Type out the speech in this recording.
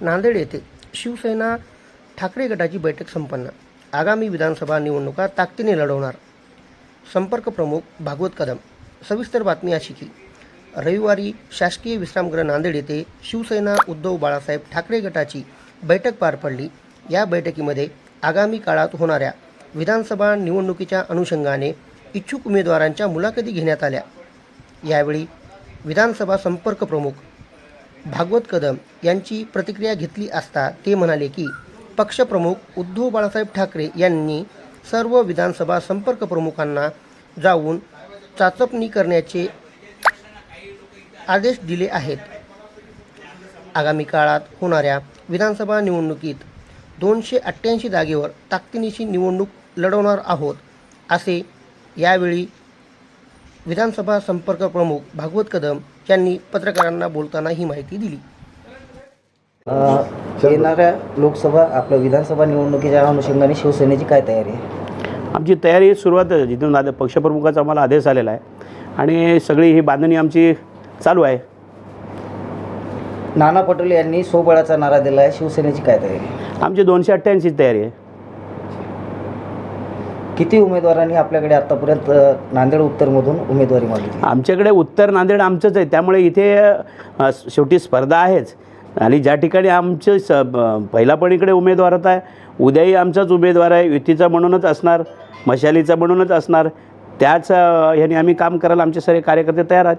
नांदेड येथे शिवसेना ठाकरे गटाची बैठक संपन्न. आगामी विधानसभा निवडणुका ताकदीने लढवणार. संपर्क प्रमुख भागवत कदम. सविस्तर बातमी अशी की रविवारी शासकीय विश्रामगृह नांदेड येथे शिवसेना उद्धव बाळासाहेब ठाकरे गटाची बैठक पार पडली. या बैठकीमध्ये आगामी काळात होणाऱ्या विधानसभा निवडणुकीच्या अनुषंगाने इच्छुक उमेदवारांच्या मुलाखती घेण्यात आल्या. यावेळी विधानसभा संपर्क प्रमुख भागवत कदम यांची प्रतिक्रिया घेतली असता ते म्हणाले की पक्षप्रमुख उद्धव बाळासाहेब ठाकरे यांनी सर्व विधानसभा संपर्क प्रमुखांना जाऊन चाचपणी करण्याचे आदेश दिले आहेत. आगामी काळात होणाऱ्या विधानसभा निवडणुकीत दोनशे अठ्ठ्याऐंशी जागेवर ताकदीनिशी निवडणूक लढवणार आहोत असे यावेळी विधानसभा संपर्क प्रमुख भागवत कदम यांनी पत्रकारांना बोलताना ही माहिती दिली. येणाऱ्या लोकसभा आपल्या विधानसभा निवडणुकीच्या अनुषंगाने शिवसेनेची काय तयारी आहे? आमची तयारी सुरुवात जिथून आद पक्षप्रमुखाचा आम्हाला आदेश आलेला आहे. आणि सगळी ही बांधणी आमची चालू आहे. नाना पटोले यांनी सोबळाचा नारा दिला आहे शिवसेनेची काय तयारी आहे? आमची दोनशे अठ्ठ्याऐंशीची तयारी आहे. किती उमेदवारांनी आपल्याकडे आतापर्यंत नांदेड उत्तरमधून उमेदवारी मागितली? आमच्याकडे उत्तर नांदेड आमचंच आहे. त्यामुळे इथे अ, शेवटी स्पर्धा आहेच. आणि ज्या ठिकाणी आमचे स ब- पहिला पण इकडे उमेदवार होता आहे. उद्याही आमचाच उमेदवार आहे. युतीचा म्हणूनच असणार मशालीचा म्हणूनच असणार. त्याच अ, ह्याने आम्ही काम करायला आमचे सगळे कार्यकर्ते तयार आहेत.